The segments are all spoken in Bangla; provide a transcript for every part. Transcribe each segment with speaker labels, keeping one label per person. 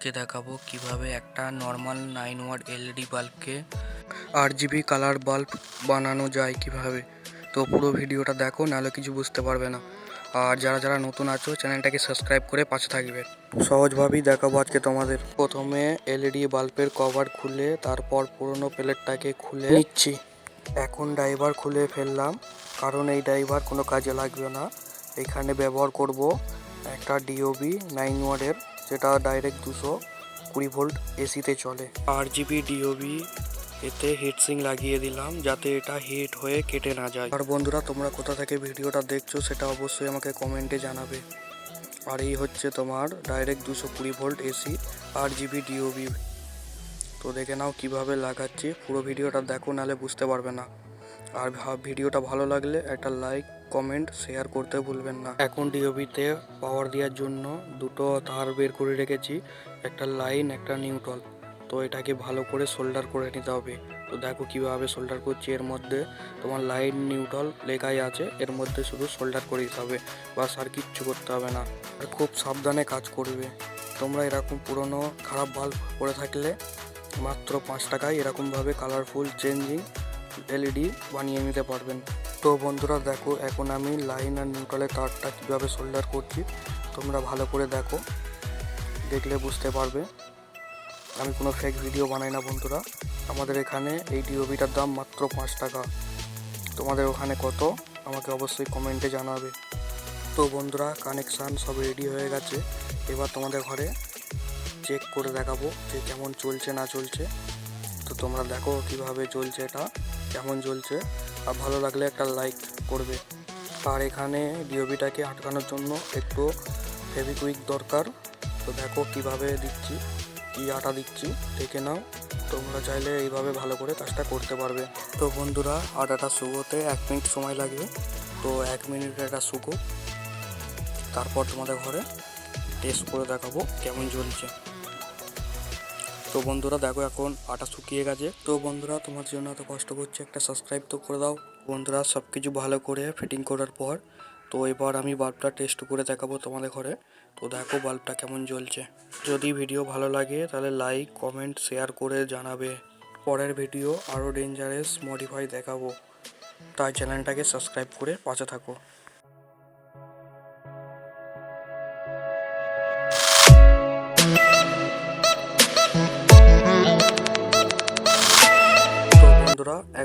Speaker 1: আজকে দেখাবো কীভাবে একটা নর্মাল নাইন ওয়াট এলইডি বাল্বকে আট জিবি কালার বাল্ব বানানো যায় কীভাবে। তো পুরো ভিডিওটা দেখো, নাহলে কিছু বুঝতে পারবে না। আর যারা যারা নতুন আছো, চ্যানেলটাকে সাবস্ক্রাইব করে পাশে থাকবে। সহজভাবেই দেখাবো আজকে তোমাদের। প্রথমে এলইডি বাল্বের কভার খুলে, তারপর পুরোনো প্লেটটাকে খুলে নিচ্ছি। এখন ড্রাইভার খুলে ফেললাম, কারণ এই ড্রাইভার কোনো কাজে লাগবে না। এখানে ব্যবহার করব একটা ডিওবি নাইন ওয়ার্ডের যেটা ডাইরেক্ট দুশো কুড়ি ভোল্ট এসিতে চলে। আর জিবি ডিওবি এতে হিটসিং লাগিয়ে দিলাম যাতে এটা হিট হয়ে কেটে না যায়। আর বন্ধুরা তোমরা কোথা থেকে ভিডিওটা দেখছ সেটা অবশ্যই আমাকে কমেন্টে জানাবে। আর এই হচ্ছে তোমার ডাইরেক্ট দুশো কুড়ি volt AC R GB DOB তো দেখে নাও কীভাবে লাগাচ্ছি পুরো ভিডিওটা দেখো নাহলে বুঝতে পারবে না। আর ভিডিওটা ভালো লাগলে একটা লাইক কমেন্ট শেয়ার করতে ভুলবেন না। এখন ডিওবিতে পাওয়ার দেওয়ার জন্য দুটো তার বের করে রেখেছি, একটা লাইন একটা নিউট্রাল তো এটাকে ভালো করে সোল্ডার করে নিতে হবে। তো দেখো কীভাবে সোল্ডার করছি, এর মধ্যে তোমার লাইন নিউট্রাল লেখাই আছে, এর মধ্যে শুধু সোল্ডার করে দিতে হবে। বাস আর কিচ্ছু করতে হবে না। আর খুব সাবধানে কাজ করবে। তোমরা এরকম পুরনো খারাপ বাল্ব পড়ে থাকলে মাত্র পাঁচ টাকায় এরকমভাবে কালারফুল চেঞ্জিং এলইডি বানিয়ে নিতে পারবেন। তো বন্ধুরা দেখো, এখন আমি লাইন আর নিউট্রালের তারটা কীভাবে সোল্ডার করছি, তোমরা ভালো করে দেখো, দেখলে বুঝতে পারবে। আমি কোনো ফেক ভিডিও বানাই না বন্ধুরা। আমাদের এখানে এই ডিওবিটার দাম মাত্র পাঁচ টাকা। তোমাদের ওখানে কত? আমাকে অবশ্যই কমেন্টে জানাবে। তো বন্ধুরা কানেকশান সব রেডি হয়ে গেছে। এবার তোমাদের ঘরে চেক করে দেখাবো যে কেমন চলছে, না চলছে। তো তোমরা দেখো কীভাবে চলছে এটা, কেমন চলছে। আর ভালো লাগলে একটা লাইক করবে। আর এখানে ডিওবিটাকে আটকানোর জন্য একটু ফেভিকুইক দরকার। তো দেখো কীভাবে দিচ্ছি, কি আটা দিচ্ছি, দেখে নাও। তোমরা চাইলে এইভাবে ভালো করে কাজটা করতে পারবে। তো বন্ধুরা, আটাটা শুকোতে এক মিনিট সময় লাগবে। তো এক মিনিট এটা শুকো। তারপর তোমাদের ঘরে টেস্ট করে দেখাবো কেমন চলছে তো বন্ধুরা দেখো এখন আটা শুকিয়ে গেছে। তো বন্ধুরা তোমার জন্য এত কষ্ট করছে, একটা সাবস্ক্রাইব তো করে দাও। বন্ধুরা সব কিছু ভালো করে ফিটিং করার পর, তো এবার আমি বাল্বটা টেস্ট করে দেখাবো তোমাদের ঘরে। তো দেখো বাল্বটা কেমন জ্বলছে। যদি ভিডিও ভালো লাগে তাহলে লাইক কমেন্ট শেয়ার করে জানাবে। পরের ভিডিও আরও ডেঞ্জারাস মডিফাই দেখাবো। তাই চ্যানেলটাকে সাবস্ক্রাইব করে পাশে থাকো।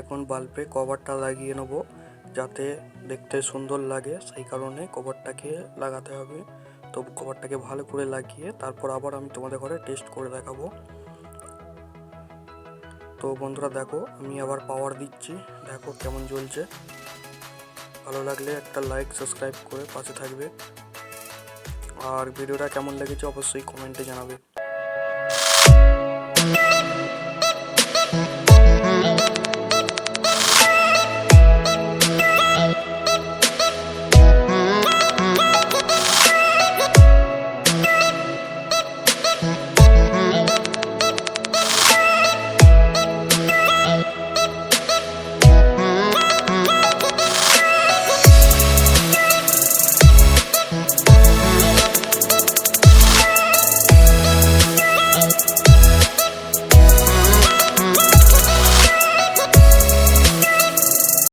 Speaker 1: এখন বাল্বে কভারটা লাগিয়ে নেব যাতে দেখতে সুন্দর লাগে, সেই কারণে কভারটাকে লাগাতে হবে। তো কভারটাকে ভালো করে লাগিয়ে তারপর আবার আমি তোমাদের ঘরে টেস্ট করে দেখাবো। তো বন্ধুরা দেখো, আমি আবার পাওয়ার দিচ্ছি। দেখো কেমন জ্বলছে। ভালো লাগলে একটা লাইক সাবস্ক্রাইব করে পাশে থাকবে। আর ভিডিওটা কেমন লেগেছে অবশ্যই কমেন্টে জানাবে।